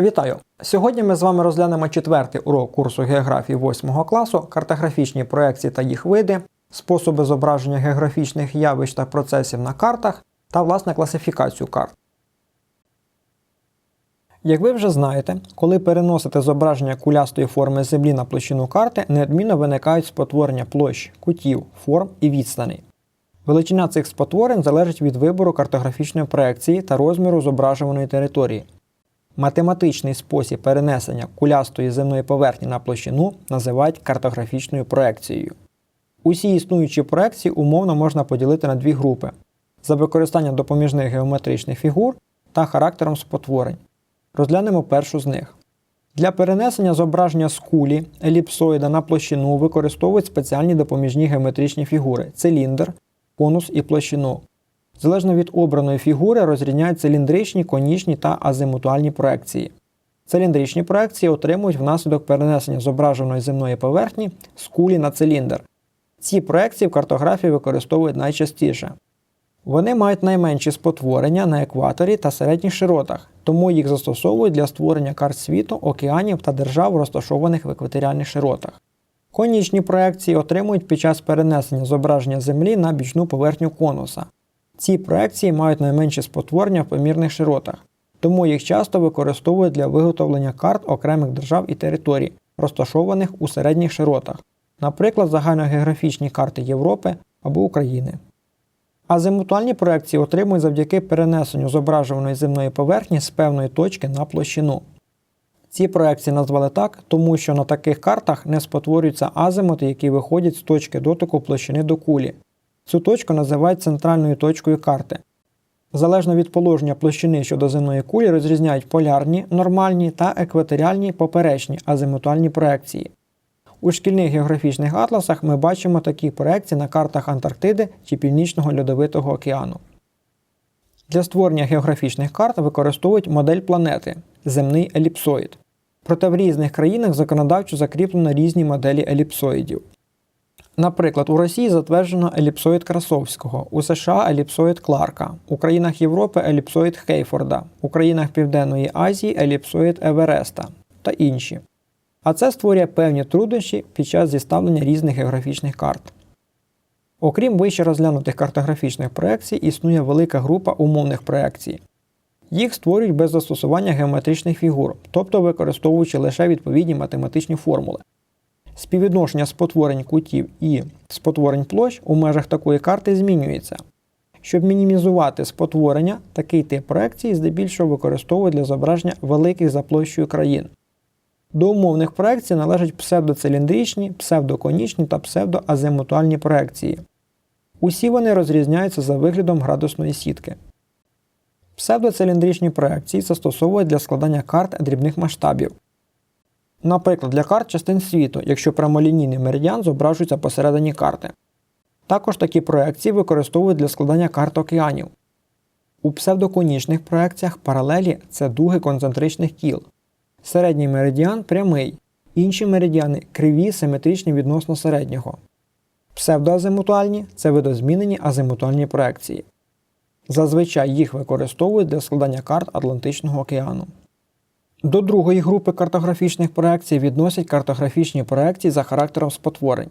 Вітаю! Сьогодні ми з вами розглянемо четвертий урок курсу географії 8 класу, картографічні проекції та їх види, способи зображення географічних явищ та процесів на картах та власне класифікацію карт. Як ви вже знаєте, коли переносите зображення кулястої форми землі на площину карти, неодмінно виникають спотворення площ, кутів, форм і відстаней. Величина цих спотворень залежить від вибору картографічної проекції та розміру зображуваної території. Математичний спосіб перенесення кулястої земної поверхні на площину називають картографічною проекцією. Усі існуючі проекції умовно можна поділити на дві групи за використанням допоміжних геометричних фігур та характером спотворень. Розглянемо першу з них. Для перенесення зображення з кулі еліпсоїда на площину використовують спеціальні допоміжні геометричні фігури циліндр, конус і площину. Залежно від обраної фігури розрізняють циліндричні, конічні та азимутуальні проекції. Циліндричні проекції отримують внаслідок перенесення зображеної земної поверхні з кулі на циліндр. Ці проекції в картографії використовують найчастіше. Вони мають найменші спотворення на екваторі та середніх широтах, тому їх застосовують для створення карт світу, океанів та держав, розташованих в екваторіальних широтах. Конічні проекції отримують під час перенесення зображення Землі на бічну поверхню конуса. Ці проекції мають найменші спотворення в помірних широтах, тому їх часто використовують для виготовлення карт окремих держав і територій, розташованих у середніх широтах, наприклад, загальногеографічні карти Європи або України. Азимутуальні проекції отримують завдяки перенесенню зображуваної земної поверхні з певної точки на площину. Ці проекції назвали так, тому що на таких картах не спотворюються азимути, які виходять з точки дотику площини до кулі. Цю точку називають центральною точкою карти. Залежно від положення площини щодо земної кулі розрізняють полярні, нормальні та екваторіальні поперечні азимутуальні проекції. У шкільних географічних атласах ми бачимо такі проекції на картах Антарктиди чи Північного Льодовитого океану. Для створення географічних карт використовують модель планети земний еліпсоїд. Проте в різних країнах законодавчо закріплено різні моделі еліпсоїдів. Наприклад, у Росії затверджено еліпсоїд Красовського, у США еліпсоїд Кларка, у країнах Європи еліпсоїд Хейфорда, у країнах Південної Азії еліпсоїд Евереста та інші. А це створює певні труднощі під час зіставлення різних географічних карт. Окрім вище розглянутих картографічних проекцій, існує велика група умовних проекцій. Їх створюють без застосування геометричних фігур, тобто використовуючи лише відповідні математичні формули. Співвідношення спотворень кутів і спотворень площ у межах такої карти змінюється. Щоб мінімізувати спотворення, такий тип проекції здебільшого використовують для зображення великих за площею країн. До умовних проекцій належать псевдоциліндричні, псевдоконічні та псевдоазимутуальні проекції. Усі вони розрізняються за виглядом градусної сітки. Псевдоциліндричні проекції застосовують для складання карт дрібних масштабів. Наприклад, для карт частин світу, якщо прямолінійний меридіан зображується посередині карти. Також такі проекції використовують для складання карт океанів. У псевдоконічних проекціях паралелі це дуги концентричних кіл. Середній меридіан прямий, інші меридіани криві симетричні відносно середнього. Псевдоазимутуальні це видозмінені азимутуальні проекції. Зазвичай їх використовують для складання карт Атлантичного океану. До другої групи картографічних проекцій відносять картографічні проекції за характером спотворень.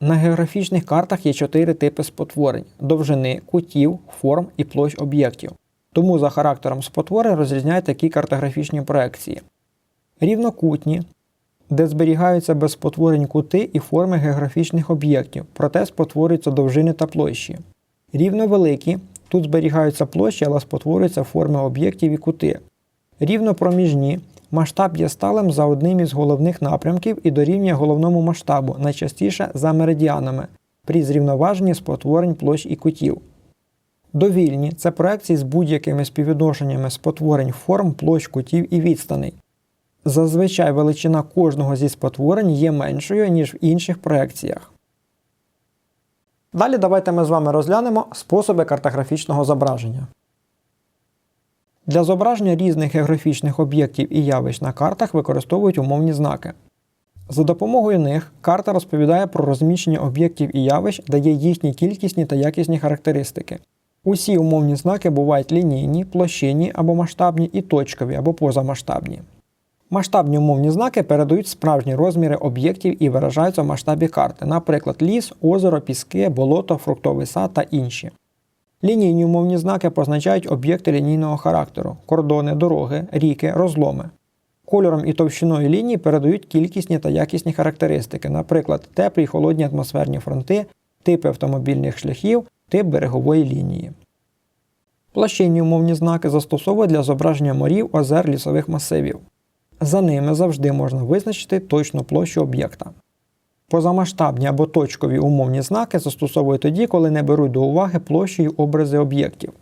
На географічних картах є чотири типи спотворень довжини, кутів, форм і площ об'єктів. Тому за характером спотворень розрізняють такі картографічні проекції. Рівнокутні, де зберігаються без спотворень кути і форми географічних об'єктів, проте спотворюються довжини та площі. Рівновеликі, тут зберігаються площі, але спотворюються форми об'єктів і кути. Рівнопроміжні масштаб є сталим за одним із головних напрямків і дорівнює головному масштабу, найчастіше за меридіанами, при зрівноваженні спотворень площ і кутів. Довільні це проекції з будь-якими співвідношеннями спотворень форм, площ, кутів і відстаней. Зазвичай величина кожного зі спотворень є меншою, ніж в інших проекціях. Далі давайте ми з вами розглянемо способи картографічного зображення. Для зображення різних географічних об'єктів і явищ на картах використовують умовні знаки. За допомогою них карта розповідає про розміщення об'єктів і явищ, дає їхні кількісні та якісні характеристики. Усі умовні знаки бувають лінійні, площинні або масштабні і точкові або позамасштабні. Масштабні умовні знаки передають справжні розміри об'єктів і виражаються в масштабі карти, наприклад, ліс, озеро, піски, болото, фруктовий сад та інші. Лінійні умовні знаки позначають об'єкти лінійного характеру, кордони, дороги, ріки, розломи. Кольором і товщиною лінії передають кількісні та якісні характеристики, наприклад, теплі й холодні атмосферні фронти, типи автомобільних шляхів, тип берегової лінії. Площинні умовні знаки застосовують для зображення морів, озер, лісових масивів. За ними завжди можна визначити точну площу об'єкта. Позамасштабні або точкові умовні знаки застосовують тоді, коли не беруть до уваги площі й образи об'єктів.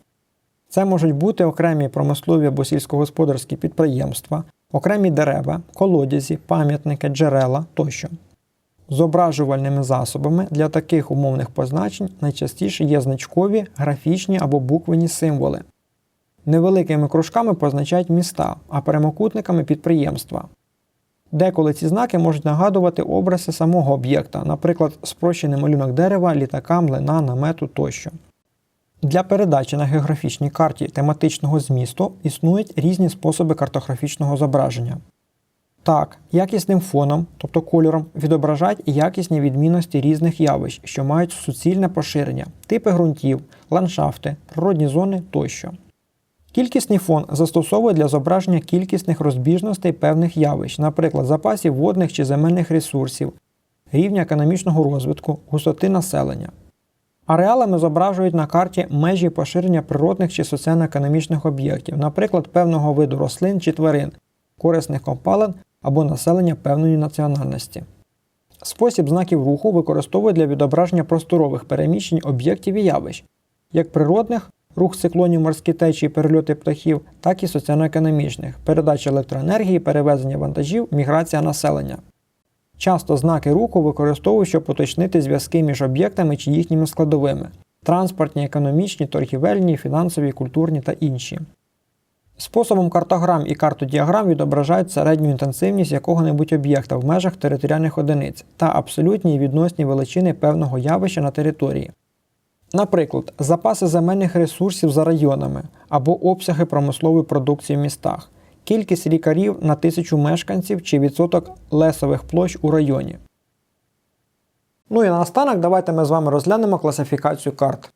Це можуть бути окремі промислові або сільськогосподарські підприємства, окремі дерева, колодязі, пам'ятники, джерела тощо. Зображувальними засобами для таких умовних позначень найчастіше є значкові, графічні або буквені символи. Невеликими кружками позначають міста, а прямокутниками підприємства. Деколи ці знаки можуть нагадувати образи самого об'єкта, наприклад, спрощений малюнок дерева, літака, млина, намету тощо. Для передачі на географічній карті тематичного змісту існують різні способи картографічного зображення. Так, якісним фоном, тобто кольором, відображають якісні відмінності різних явищ, що мають суцільне поширення, типи ґрунтів, ландшафти, природні зони тощо. Кількісний фон застосовує для зображення кількісних розбіжностей певних явищ, наприклад, запасів водних чи земельних ресурсів, рівня економічного розвитку, густоти населення. Ареалами зображують на карті межі поширення природних чи соціально-економічних об'єктів, наприклад, певного виду рослин чи тварин, корисних копалин або населення певної національності. Спосіб знаків руху використовують для відображення просторових переміщень об'єктів і явищ, як природних, рух циклонів морські течії, перельоти птахів, так і соціально-економічних, передача електроенергії, перевезення вантажів, міграція населення. Часто знаки руху використовують, щоб уточнити зв'язки між об'єктами чи їхніми складовими транспортні, економічні, торгівельні, фінансові, культурні та інші. Способом картограм і картодіаграм відображають середню інтенсивність якого-небудь об'єкта в межах територіальних одиниць та абсолютні і відносні величини певного явища на території. Наприклад, запаси земельних ресурсів за районами або обсяги промислової продукції в містах, кількість лікарів на тисячу мешканців чи відсоток лесових площ у районі. Ну і наостанок давайте ми з вами розглянемо класифікацію карт.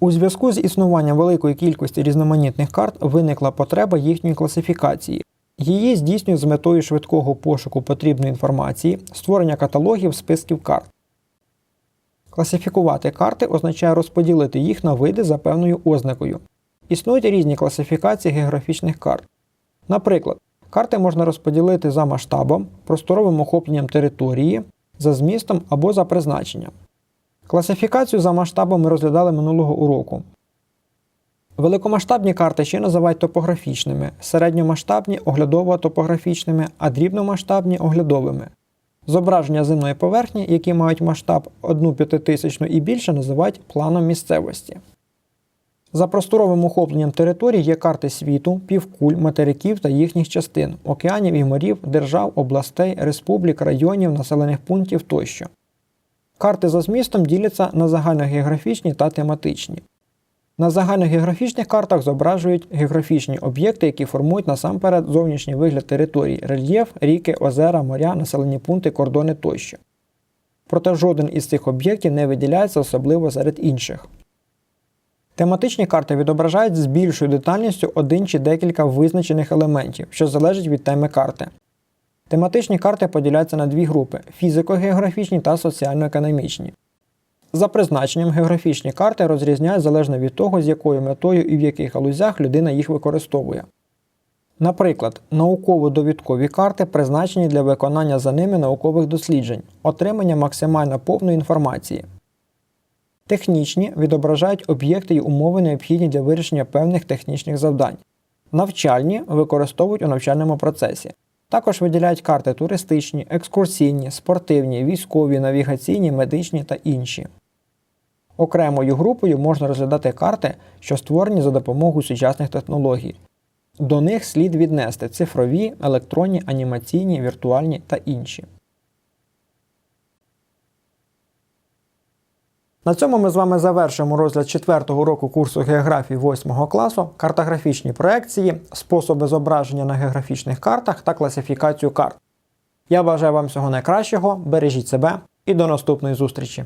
У зв'язку з існуванням великої кількості різноманітних карт виникла потреба їхньої класифікації. Її здійснюють з метою швидкого пошуку потрібної інформації, створення каталогів списків карт. Класифікувати карти означає розподілити їх на види за певною ознакою. Існують різні класифікації географічних карт. Наприклад, карти можна розподілити за масштабом, просторовим охопленням території, за змістом або за призначенням. Класифікацію за масштабом ми розглядали минулого уроку. Великомасштабні карти ще називають топографічними, середньомасштабні оглядово-топографічними, а дрібномасштабні оглядовими. Зображення земної поверхні, які мають масштаб 1 п'ятитисячну і більше, називають планом місцевості. За просторовим охопленням територій є карти світу, півкуль, материків та їхніх частин, океанів і морів, держав, областей, республік, районів, населених пунктів тощо. Карти за змістом діляться на загальногеографічні та тематичні. На загальногеографічних картах зображують географічні об'єкти, які формують насамперед зовнішній вигляд територій, рельєф, ріки, озера, моря, населені пункти, кордони тощо. Проте жоден із цих об'єктів не виділяється особливо серед інших. Тематичні карти відображають з більшою детальністю один чи декілька визначених елементів, що залежить від теми карти. Тематичні карти поділяються на дві групи фізико-географічні та соціально-економічні. За призначенням географічні карти розрізняють залежно від того, з якою метою і в яких галузях людина їх використовує. Наприклад, науково-довідкові карти призначені для виконання за ними наукових досліджень, отримання максимально повної інформації. Технічні відображають об'єкти й умови необхідні для вирішення певних технічних завдань. Навчальні використовують у навчальному процесі. Також виділяють карти туристичні, екскурсійні, спортивні, військові, навігаційні, медичні та інші. Окремою групою можна розглядати карти, що створені за допомогою сучасних технологій. До них слід віднести цифрові, електронні, анімаційні, віртуальні та інші. На цьому ми з вами завершимо розгляд 4 року курсу географії 8 класу, картографічні проекції, способи зображення на географічних картах та класифікацію карт. Я бажаю вам всього найкращого, бережіть себе і до наступної зустрічі!